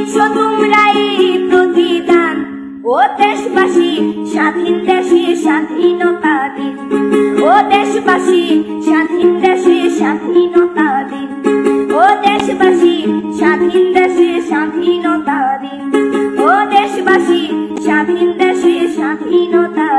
দিচ্ছ তোমরা প্রতিদান। ও দেশবাসী, স্বাধীন দেশে স্বাধীনতা দিন। ও দেশবাসী, স্বাধীন দেশে স্বাধীনতা দিন। ও দেশবাসী, স্বাধীন দেশে স্বাধীনতা দিন। ও দেশবাসী, স্বাধীন দেশে স্বাধীনতা